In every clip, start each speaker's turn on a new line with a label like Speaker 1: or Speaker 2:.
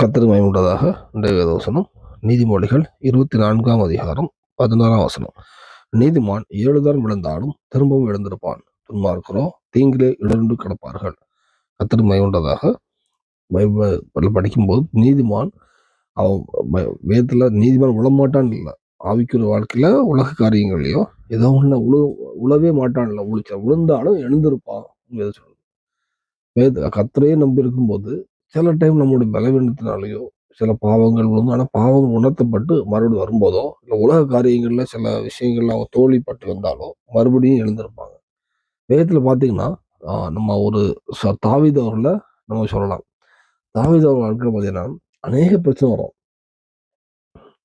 Speaker 1: கத்திரி மயமுண்டதாக இன்றைய நீதிமொழிகள் இருபத்தி நான்காம் அதிகாரம் பதினாறாம் வசனம். நீதிமான் ஏழுதான் விழுந்தாலும் திரும்பவும் எழுந்திருப்பான். துன்மார்க்கரோ தீங்கிலே இடர்ந்து கிடப்பார்கள். கத்திரி மயமுண்டதாக பைபிள் படிக்கும்போது நீதிமான் அவன் வேதத்தில் நீதிமான் உழமாட்டான் இல்லை. ஆவிக்குரிய வாழ்க்கையில் உலக காரியங்கள்லையோ ஏதோ ஒன்று உழு உழவே மாட்டான் இல்லை. உழிச்ச விழுந்தாலும் எழுந்திருப்பான். வேதம் சொல்லுது வேத கத்தரையே நம்பி இருக்கும்போது சில டைம் நம்மளுடைய பலவீனத்தினாலேயோ சில பாவங்கள் விழுந்து ஆனால் பாவங்கள் உணர்த்தப்பட்டு மறுபடியும் வரும்போதோ இல்லை உலக காரியங்களில் சில விஷயங்கள்ல அவங்க தோல்விப்பட்டு வந்தாலோ மறுபடியும் எழுந்திருப்பாங்க. வேதத்துல பார்த்தீங்கன்னா நம்ம ஒரு ச- தாவீது நம்ம சொல்லலாம். தாவிதவர் வாழ்க்கை பார்த்தீங்கன்னா அநேக பிரச்சனை வரும்.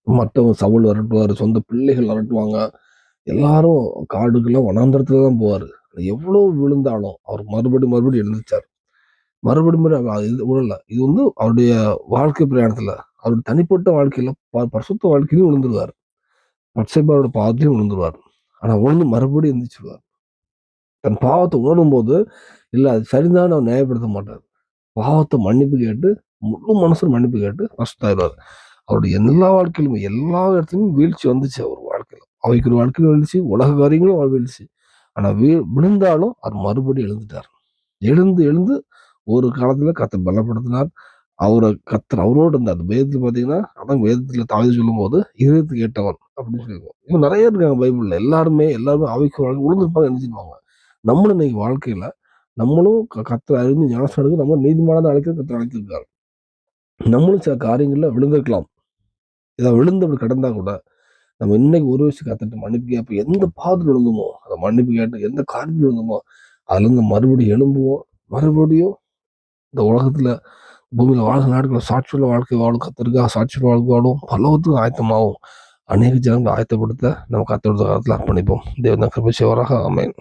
Speaker 1: மற்றவங்க சவுல் வரட்டுவார் சொந்த பிள்ளைகள் வரட்டுவாங்க. எல்லாரும் காடுக்கெல்லாம் வனாந்திரத்தில் தான் போவார். எவ்வளோ விழுந்தாலும் அவர் மறுபடியும் மறுபடியும் எழுந்திருச்சார். மறுபடியும் இது விழல இது வந்து அவருடைய வாழ்க்கை பிரயாணத்துல அவருடைய தனிப்பட்ட வாழ்க்கையில ப- பரிசுத்த வாழ்க்கையிலும் விழுந்துருவார் பட்சைப்பாரோட பாவத்தையும் விழுந்துருவார் ஆனா உணர்ந்து மறுபடியும் எந்திரிச்சிருவார். தன் பாவத்தை உணரும் போது இல்லை அது சரிதான் அவர் நியாயப்படுத்த மாட்டார். பாவத்தை மன்னிப்பு கேட்டு முழு மனசு மன்னிப்பு கேட்டு நஷ்டாயிருவார் அவருடைய எல்லா வாழ்க்கையிலுமே எல்லா இடத்துலையும் வீழ்ச்சி வந்துச்சு அவர் வாழ்க்கையில். அவைக்கு ஒரு வாழ்க்கையிலும் வீழ்ச்சி உலக காரியங்களும் அவர் வீழ்ச்சி. ஆனால் வீ விழுந்தாலும் அவர் மறுபடியும் எழுந்துட்டார். எழுந்து எழுந்து ஒரு காலத்தில் கத்தர் பலப்படுத்தினார். அவரை கத்தர் அவரோடு இருந்தார். வேதத்தில் பார்த்தீங்கன்னா அதான் வேதத்தில் தாவி சொல்லும் போது இதயத்துக்கு கேட்டவன் அப்படின்னு சொல்லியிருக்கோம். இன்னும் நிறைய இருக்காங்க பைபிளில். எல்லாருமே எல்லாருமே அவைக்கு வாழ்க்கை விழுந்திருப்பாங்க நினைச்சிருப்பாங்க. நம்மளும் இன்னைக்கு வாழ்க்கையில் நம்மளும் க- கத்தரை அறிந்து ஞானம் எடுத்து நம்ம நீதிமானதை அழைக்க கத்தரை அழைத்திருக்காரு. நம்மளும் சில காரியங்களில் விழுந்திருக்கலாம். இதை விழுந்து அப்படி கிடந்தா கூட நம்ம இன்னைக்கு ஒரு வயசு கத்துட்டு மன்னிப்பு கேட்போம் எந்த பாதத்தில் விழுந்துமோ அதை மன்னிப்பு கேட்டு எந்த காரியத்தில் விழுந்துமோ அதுலேருந்து மறுபடியும் எழும்புவோம். மறுபடியும் இந்த உலகத்தில் பூமியில் வாழ்கிற நாடுகள் சாட்சியுள்ள வாழ்க்கை வாழும் கத்திருக்கா சாட்சியுள்ள வாழ்க்கை வாழும் பலவத்துக்கும் ஆயத்தமாகும் அநேக ஜனங்களை ஆயத்தப்படுத்த நம்ம கத்தோட காலத்தில் அர்ப்பணிப்போம். தேவன் கிருபை செய்வாராக. ஆமென்.